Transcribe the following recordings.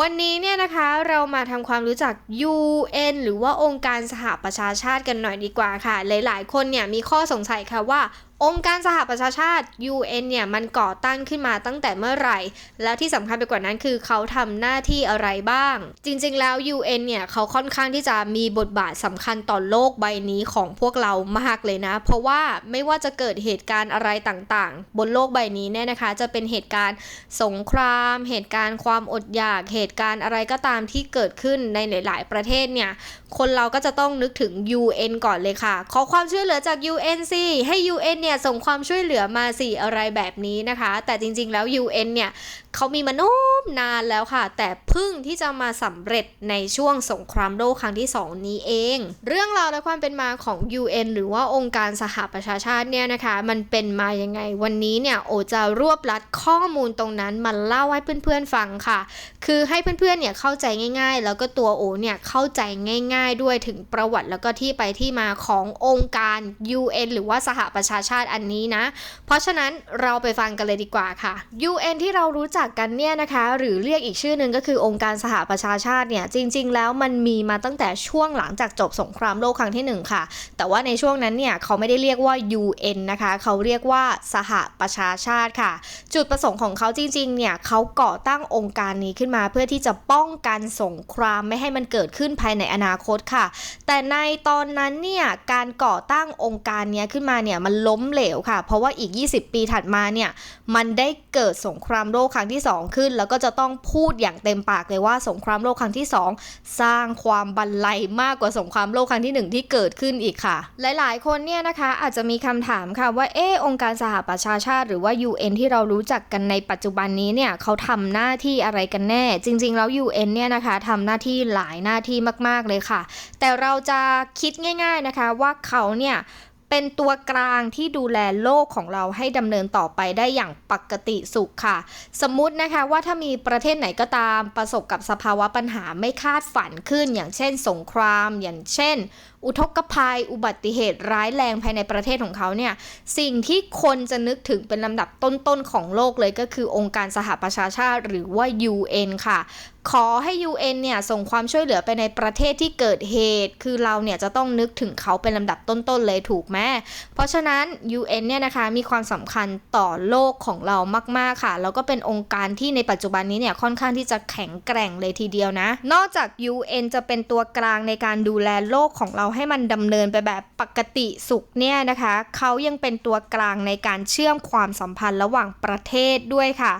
วันนี้เนี่ยนะคะเรามาทำความรู้จัก UN หรือว่าองค์การสหประชาชาติกันหน่อยดีกว่าค่ะ หลายๆ คนเนี่ยมีข้อสงสัยค่ะว่า องค์การสหประชาชาติ UN เนี่ยมันก่อตั้งขึ้นมาตั้งแต่เมื่อไหร่ แล้วที่สำคัญไปกว่านั้นคือเขาทำหน้าที่อะไรบ้าง จริงๆแล้ว UN เนี่ยเขาค่อนข้างที่จะมีบทบาทสำคัญต่อโลกใบนี้ของพวกเรามากเลยนะ เพราะว่าไม่ว่าจะเกิดเหตุการณ์อะไรต่างๆ บนโลกใบนี้เนี่ยนะคะ จะเป็นเหตุการณ์สงคราม เหตุการณ์ความอดอยาก เหตุการณ์อะไรก็ตามที่เกิดขึ้นในหลาย ๆ ประเทศเนี่ย คนเราก็จะต้องนึกถึง UN ก่อนเลยค่ะ ขอความช่วยเหลือจาก UN สิให้ UN เนี่ยส่งความช่วยเหลือมาสิอะไรแบบนี้นะคะ แต่จริงๆแล้ว UN เนี่ยเขามีมานมนานแล้วค่ะ แต่พิ่งที่จะมาสำเร็จในช่วงสงครามโลกครั้งที่ 2 นี้เอง เรื่องราวและความเป็นมาของ UN หรือว่าองค์การสหประชาชาติเนี่ยนะคะ มันเป็นมายังไงวันนี้เนี่ยโอจะรวบลัดข้อมูลตรงนั้นมาเล่าให้เพื่อนๆฟังค่ะ คือให้เพื่อนๆเนี่ยเข้าใจง่ายๆ แล้วก็ตัวโอเนี่ยเข้าใจง่าย ๆ ด้วยถึงประวัติแล้วก็ที่ไปที่มาขององค์การ UN หรือว่าสหประชาชาติอันนี้นะ เพราะฉะนั้นเราไปฟังกันเลยดีกว่าค่ะ UN ที่เรารู้จักกันเนี่ยนะคะ หรือเรียกอีกชื่อหนึ่งก็คือองค์การสหประชาชาติเนี่ยจริง ๆ แล้วมันมีมาตั้งแต่ช่วงหลังจากจบสงครามโลกครั้งที่หนึ่งค่ะ แต่ว่าในช่วงนั้นเนี่ยเขาไม่ได้เรียกว่า UN นะคะ เขาเรียกว่าสหประชาชาติค่ะ จุดประสงค์ของเขาจริงๆเนี่ยเขาก่อตั้งองค์การนี้ขึ้นมาเพื่อที่จะป้องกันสงครามไม่ให้มันเกิดขึ้นภายในอนาคตค่ะ แต่ในตอนนั้นเนี่ยการก่อตั้งองค์การนี้ขึ้นมาเนี่ยมันล้มเหลวค่ะ เพราะว่าอีก 20 ปีถัดมาเนี่ย มันได้เกิดสงครามโลกครั้งที่ 2 ขึ้น แล้วก็จะต้องพูดอย่างเต็มปากเลยว่าสงครามโลกครั้งที่ 2 สร้างความบันไลมากกว่าสงครามโลกครั้งที่ 1 ที่เกิดขึ้นอีกค่ะ หลายๆ คนเนี่ยนะคะอาจจะมีคำถามค่ะว่าเออองค์การสหประชาชาติ หรือว่า UN ที่เรารู้จักกันในปัจจุบันนี้เนี่ยเขาทำหน้าที่อะไรกันแน่ จริง ๆ แล้ว UN เนี่ยนะคะทำหน้าที่หลายหน้าที่มาก ๆ เลยค่ะ แต่เราจะคิดง่าย ๆนะคะว่าเขาเนี่ย เป็นตัวกลางที่ดูแลโลกของเราให้ดำเนินต่อไปได้อย่างปกติสุขค่ะ สมมุตินะคะว่าถ้ามีประเทศไหนก็ตามประสบกับสภาวะปัญหาไม่คาดฝันขึ้น อย่างเช่น สงคราม อย่างเช่น อุทกภัย อุบัติเหตุร้ายแรงภายในประเทศของเขาเนี่ย สิ่งที่คนจะนึกถึงเป็นลำดับต้นๆของโลกเลยก็คือองค์การสหประชาชาติหรือว่า UN ค่ะ ขอให้ UN เนี่ย ส่งความช่วยเหลือไปในประเทศที่เกิดเหตุ คือเราเนี่ยจะต้องนึกถึงเขาเป็นลำดับต้นๆเลยถูกไหมเพราะฉะนั้น UN เนี่ยนะคะมีความสำคัญต่อโลกของเรามากๆค่ะ แล้วก็เป็นองค์การที่ในปัจจุบันนี้เนี่ยค่อนข้างที่จะแข็งแกร่งเลยทีเดียวนะ นอกจาก UN จะเป็นตัวกลางในการดูแลโลกของเราให้มันดำเนินไปแบบปกติสุขเนี่ยนะคะ เขายังเป็นตัวกลางในการเชื่อมความสัมพันธ์ระหว่างประเทศด้วยค่ะ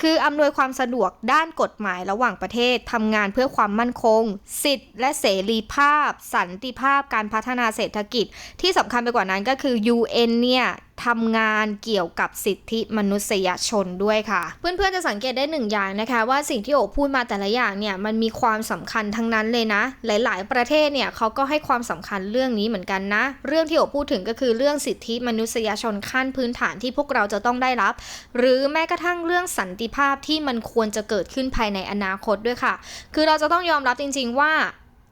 คืออำนวยความสะดวกด้านกฎหมายระหว่างประเทศทำงานเพื่อความมั่นคง สิทธิและเสรีภาพ สันติภาพการพัฒนาเศรษฐกิจ ที่สำคัญไปกว่านั้นก็คือ UN เนี่ย ทำงานเกี่ยวกับสิทธิมนุษยชนด้วยค่ะ เพื่อนๆจะสังเกตได้หนึ่งอย่างนะคะว่าสิ่งที่โอพูดมาแต่ละอย่างเนี่ยมันมีความสำคัญทั้งนั้นเลยนะ หลายๆ ประเทศเนี่ยเขาก็ให้ความสำคัญเรื่องนี้เหมือนกันนะ เรื่องที่โอพูดถึงก็คือเรื่องสิทธิมนุษยชนขั้นพื้นฐานที่พวกเราจะต้องได้รับ หรือแม้กระทั่งเรื่องสันติภาพที่มันควรจะเกิดขึ้นภายในอนาคตด้วยค่ะ คือเราจะต้องยอมรับจริง ๆ ว่า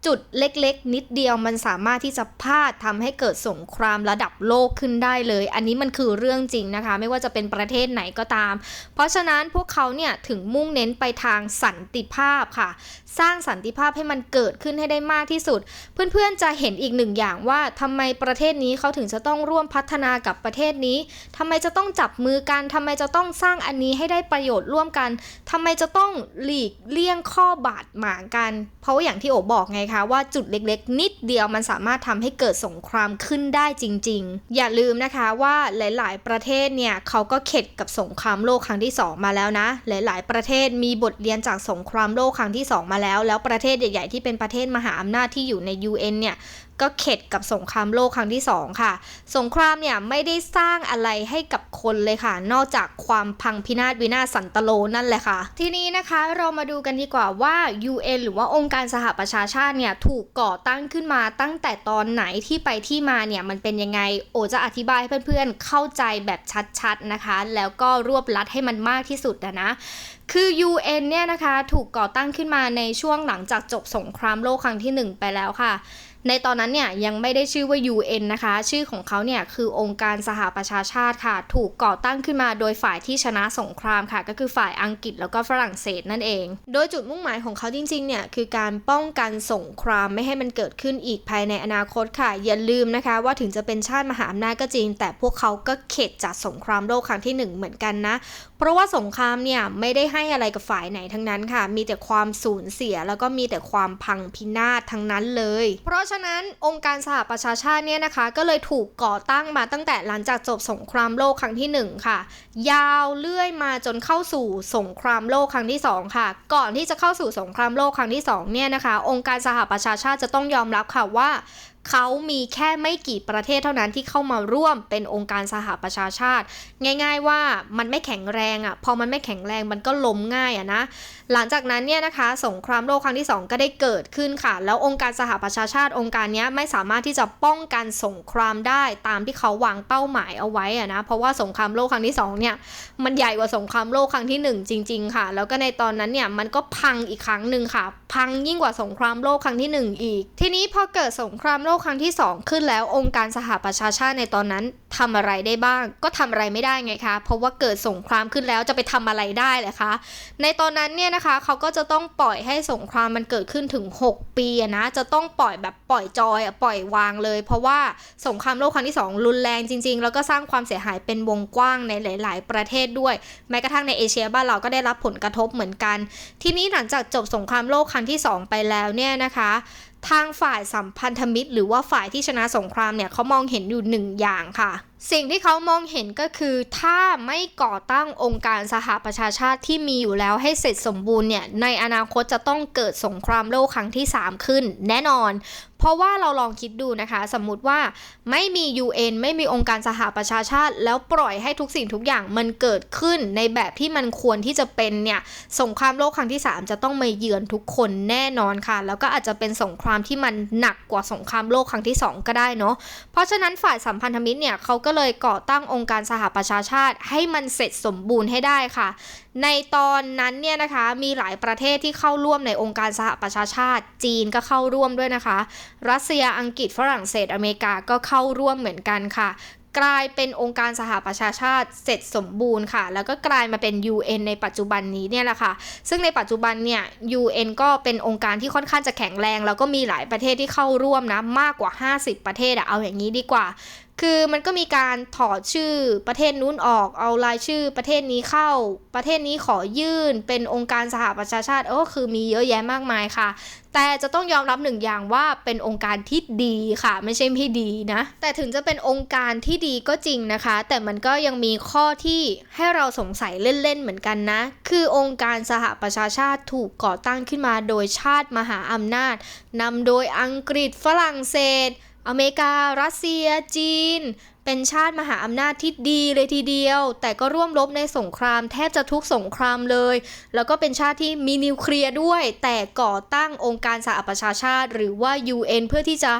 จุดเล็กๆ นิดเดียวมันสามารถที่จะพาดทำให้เกิดสงครามระดับโลกขึ้นได้เลย อันนี้มันคือเรื่องจริงนะคะ ไม่ว่าจะเป็นประเทศไหนก็ตาม เพราะฉะนั้นพวกเขาเนี่ยถึงมุ่งเน้นไปทางสันติภาพค่ะ สร้างสันติภาพให้มันเกิดขึ้นให้ได้มากที่สุด เพื่อนๆจะเห็นอีกหนึ่งอย่างว่าทำไมประเทศนี้เขาถึงจะต้องร่วมพัฒนากับประเทศนี้ทำไมจะต้องจับมือกันทำไมจะต้องสร้างอันนี้ให้ได้ประโยชน์ร่วมกันทำไมจะต้องหลีกเลี่ยงข้อบาดหมางกัน เพราะว่าอย่างที่โอบอกไงคะว่าจุดเล็กๆ นิดเดียวมันสามารถทำให้เกิดสงครามขึ้นได้จริง ๆ อย่าลืมนะคะว่าหลาย ๆ ประเทศเนี่ยเขาก็เข็ดกับสงครามโลกครั้งที่ 2 มาแล้วนะ หลาย ๆ ประเทศมีบทเรียนจากสงครามโลกครั้งที่ 2 มาแล้ว แล้วประเทศใหญ่ ๆ ที่เป็นประเทศมหาอำนาจที่อยู่ใน UN เนี่ย ก็เข็ดกับสงครามโลกครั้งที่ 2 ค่ะ สงครามเนี่ยไม่ได้สร้างอะไรให้กับคนเลยค่ะ นอกจากความพังพินาศวินาศสันตโลนั่นแหละค่ะ ทีนี้นะคะเรามาดูกันดีกว่าว่า UN หรือว่าองค์การสหประชาชาติเนี่ยถูกก่อตั้งขึ้นมาตั้งแต่ตอนไหนที่ไปที่มาเนี่ยมันเป็นยังไง โอจะอธิบายให้เพื่อนๆเข้าใจแบบชัดๆนะคะ แล้วก็รวบลัดให้มันมากที่สุดนะคือ UN เนี่ยนะคะถูกก่อตั้งขึ้นมาในช่วงหลังจากจบสงครามโลกครั้งที่ 1 ไปแล้วค่ะ ในตอนนั้นเนี่ยยังไม่ได้ชื่อว่า UN นะคะ ชื่อของเขาเนี่ยคือองค์การสหประชาชาติค่ะ ถูกก่อตั้งขึ้นมาโดยฝ่ายที่ชนะสงครามค่ะ ก็คือฝ่ายอังกฤษแล้วก็ฝรั่งเศสนั่นเอง โดยจุดมุ่งหมายของเขาจริงๆเนี่ยคือการป้องกันสงครามไม่ให้มันเกิดขึ้นอีกภายในอนาคตค่ะ อย่าลืมนะคะ ว่าถึงจะเป็นชาติมหาอำนาจก็จริง แต่พวกเขาก็เข็ดจากสงครามโลกครั้งที่หนึ่งเหมือนกันนะ เพราะว่าสงครามเนี่ยไม่ได้ให้อะไรกับฝ่ายไหนทั้งนั้นค่ะ มีแต่ความสูญเสียแล้วก็มีแต่ความพังพินาศทั้งนั้นเลย เพราะฉะนั้นองค์การสหประชาชาติเนี่ยนะคะ ก็เลยถูกก่อตั้งมาตั้งแต่หลังจากจบสงครามโลกครั้งที่หนึ่งค่ะ ยาวเลื่อยมาจนเข้าสู่สงครามโลกครั้งที่สองค่ะ ก่อนที่จะเข้าสู่สงครามโลกครั้งที่สองเนี่ยนะคะ องค์การสหประชาชาติจะต้องยอมรับค่ะว่า เขามีแค่ไม่กี่ประเทศเท่านั้นที่เข้ามาร่วมเป็นองค์การสหประชาชาติ ง่ายๆว่ามันไม่แข็งแรงอะ่ะพอมันไม่แข็งแรงมันก็ล้มง่ายอะนะหลังจากนั้นเนี่ยนะคะสงครามโลกครั้งที่ 2 ก็ได้เกิดขึ้นค่ะ แล้วองค์การสหประชาชาติองค์การนี้ไม่สามารถที่จะป้องกันสงครามได้ตามที่เขาวางเป้าหมายเอาไว้อะนะเพราะว่าสงครามโลกครั้งที่2เนี่ยมันใหญ่กว่าสงครามโลกครั้งที่ 1 จริง ๆ ค่ะ แล้วก็ในตอนนั้นเนี่ยมันก็พังอีกครั้งหนึ่งค่ะ พังยิ่งกว่าสงครามโลกครั้งที่ 1 อีก ทีนี้พอเกิดสงครามโลกครั้งที่ 2 ขึ้นแล้วองค์การสหประชาชาติในตอนนั้นทำอะไรได้บ้าง ก็ทำอะไรไม่ได้ไงคะ เพราะว่าเกิดสงครามขึ้นแล้วจะไปทำอะไรได้เลยคะ ในตอนนั้นเนี่ยนะคะเขาก็จะต้องปล่อยให้สงครามมันเกิดขึ้นถึง 6 ปีนะจะต้องปล่อยแบบปล่อยจอยปล่อยวางเลย เพราะว่าสงครามโลกครั้งที่ 2 รุนแรงจริง ๆ แล้วก็สร้างความเสียหายเป็นวงกว้างในหลาย ๆ ประเทศด้วย แม้กระทั่งในเอเชียบ้านเราก็ได้รับผลกระทบเหมือนกัน ทีนี้หลังจากจบสงครามโลกครั้งที่ 2 ไปแล้วเนี่ยนะคะ ทางฝ่ายสัมพันธมิตร หรือว่าฝ่ายที่ชนะสงครามเนี่ยเขามองเห็นอยู่หนึ่งอย่างค่ะสิ่งที่เขามองเห็นก็คือ ถ้าไม่ก่อตั้งองค์การสหประชาชาติที่มีอยู่แล้วให้เสร็จสมบูรณ์เนี่ย ในอนาคตจะต้องเกิดสงครามโลกครั้งที่ 3 ขึ้น แน่นอน เพราะว่าเราลองคิดดูนะคะ สมมุติว่าไม่มี UN ไม่มีองค์การสหประชาชาติ แล้วปล่อยให้ทุกสิ่งทุกอย่างมันเกิดขึ้นในแบบที่มันควรที่จะเป็นเนี่ยสงครามโลกครั้งที่ 3 จะต้องมาเยือนทุกคนแน่นอนค่ะ แล้วก็อาจจะเป็นสงครามที่มันหนักกว่าสงครามโลกครั้งที่ 2 ก็ได้เนาะเพราะฉะนั้นฝ่ายสัมพันธมิตรเนี่ยเขาก็เลยก่อตั้งองค์การสหประชาชาติให้มันเสร็จสมบูรณ์ให้ได้ค่ะ ในตอนนั้นเนี่ยนะคะมีหลายประเทศที่เข้าร่วมในองค์การสหประชาชาติ จีนก็เข้าร่วมด้วยนะคะ รัสเซียอังกฤษฝรั่งเศสอเมริกาก็เข้าร่วมเหมือนกันค่ะกลายเป็นองค์การสหประชาชาติเสร็จสมบูรณ์ค่ะ แล้วก็กลายมาเป็น UN ในปัจจุบันนี้เนี่ยแหละค่ะ ซึ่งในปัจจุบันเนี่ย UN ก็เป็นองค์การที่ค่อนข้างจะแข็งแรง แล้วก็มีหลายประเทศที่เข้าร่วมนะ มากกว่า 50 ประเทศอะเอาอย่างนี้ดีกว่า คือมันก็มีการถอดชื่อประเทศนู้นออกเอารายชื่อประเทศนี้เข้า ประเทศนี้ขอยื่นเป็นองค์การสหประชาชาติเออคือมีเยอะแยะมากมายค่ะ แต่จะต้องยอมรับหนึ่งอย่างว่าเป็นองค์การที่ดีค่ะ ไม่ใช่ไม่ดีนะ แต่ถึงจะเป็นองค์การที่ดีก็จริงนะคะ แต่มันก็ยังมีข้อที่ให้เราสงสัยเล่นๆเหมือนกันนะ คือองค์การสหประชาชาติถูกก่อตั้งขึ้นมาโดยชาติมหาอำนาจนำโดยอังกฤษฝรั่งเศส อเมริกา รัสเซีย จีน เป็นชาติมหาอำนาจที่ดีเลยทีเดียว แต่ก็ร่วมรบในสงครามแทบจะทุกสงครามเลย แล้วก็เป็นชาติที่มีนิวเคลียร์ด้วย แต่ก่อตั้งองค์การสหประชาชาติ หรือว่า UN เพื่อที่จะ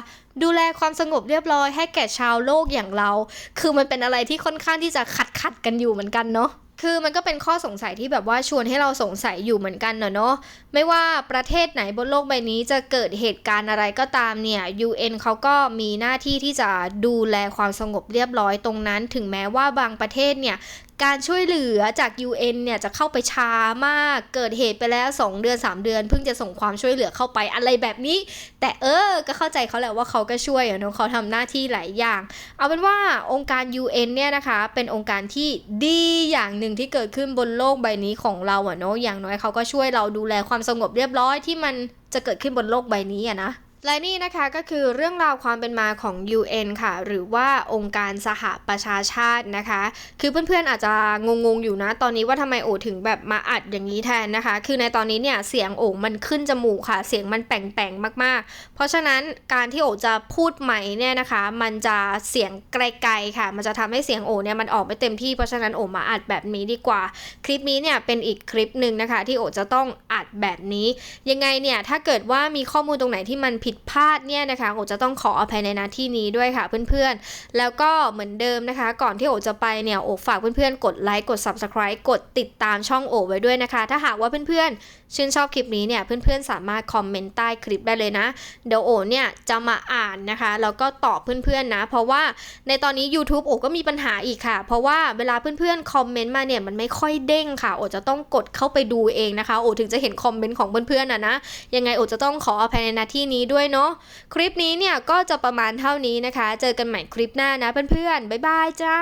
ดูแลความสงบเรียบร้อยให้แก่ชาวโลกอย่างเรา คือมันเป็นอะไรที่ค่อนข้างที่จะขัดขัดกันอยู่เหมือนกันเนาะ คือมันก็เป็นข้อสงสัยที่แบบว่าชวนให้เราสงสัยอยู่เหมือนกันเนอะเนาะไม่ว่าประเทศไหนบนโลกใบนี้จะเกิดเหตุการณ์อะไรก็ตามเนี่ย UN เขาก็มีหน้าที่ที่จะดูแลความสงบเรียบร้อยตรงนั้น ถึงแม้ว่าบางประเทศเนี่ย การช่วยเหลือจาก UN เนี่ยจะเข้าไปช้ามาก เกิดเหตุไปแล้ว 2 เดือน 3 เดือน เพิ่งจะส่งความช่วยเหลือเข้าไปอะไรแบบนี้ แต่เออ ก็เข้าใจเขาแหละว่าเขาก็ช่วยอะเนาะเขาทำหน้าที่หลายอย่าง เอาเป็นว่าองค์การ UN เนี่ยนะคะ เป็นองค์การที่ดีอย่างหนึ่งที่เกิดขึ้นบนโลกใบนี้ของเราอะเนาะอย่างน้อยเขาก็ช่วยเราดูแลความสงบเรียบร้อยที่มันจะเกิดขึ้นบนโลกใบนี้อะนะ และนี่นะคะก็คือเรื่องราวความเป็นมาของ UN ค่ะ หรือว่าองค์การสหประชาชาตินะคะ คือเพื่อนๆอาจจะงงๆอยู่นะ ตอนนี้ว่าทำไมโอถึงแบบมาอัดอย่างนี้แทนนะคะ คือในตอนนี้เนี่ยเสียงโอมันขึ้นจมูกค่ะ เสียงมันแป่งๆมากๆ เพราะฉะนั้นการที่โอจะพูดใหม่เนี่ยนะคะ มันจะเสียงไกลๆค่ะ มันจะทำให้เสียงโอเนี่ยมันออกไม่เต็มที่ เพราะฉะนั้นโอมาอัดแบบนี้ดีกว่า คลิปนี้เนี่ยเป็นอีกคลิปหนึ่งนะคะ ที่โอจะต้องอัดแบบนี้ ยังไงเนี่ยถ้าเกิดว่ามีข้อมูลตรงไหนที่มันผิดพลาดเนี่ยนะคะโอจะต้องขออภัยในหน้าที่นี้ด้วยค่ะเพื่อนๆ แล้วก็เหมือนเดิมนะคะ ก่อนที่โอจะไปเนี่ยโอฝากเพื่อนๆ กดไลค์กด subscribe กดติดตามช่องโอไว้ด้วยนะคะ ถ้าหากว่าเพื่อนๆชื่นชอบคลิปนี้เนี่ยเพื่อนๆสามารถคอมเมนต์ใต้คลิปได้เลยนะ เดี๋ยวโอเนี่ยจะมาอ่านนะคะแล้วก็ตอบเพื่อนๆนะ เพราะว่าในตอนนี้ YouTube โอก็มีปัญหาอีกค่ะ เพราะว่าเวลาเพื่อนๆคอมเมนต์มาเนี่ยมันไม่ค่อยเด้งค่ะ โอจะต้องกดเข้าไปดูเองนะคะ โอถึงจะเห็นคอมเมนต์ของเพื่อนๆนะนะยังไงโอจะต้องขออภัยในหน้าที่นี้ด้วยเนาะคลิปนี้เนี่ยก็จะประมาณเท่านี้นะคะ เจอกันใหม่คลิปหน้านะเพื่อนๆบ๊ายบายจ้า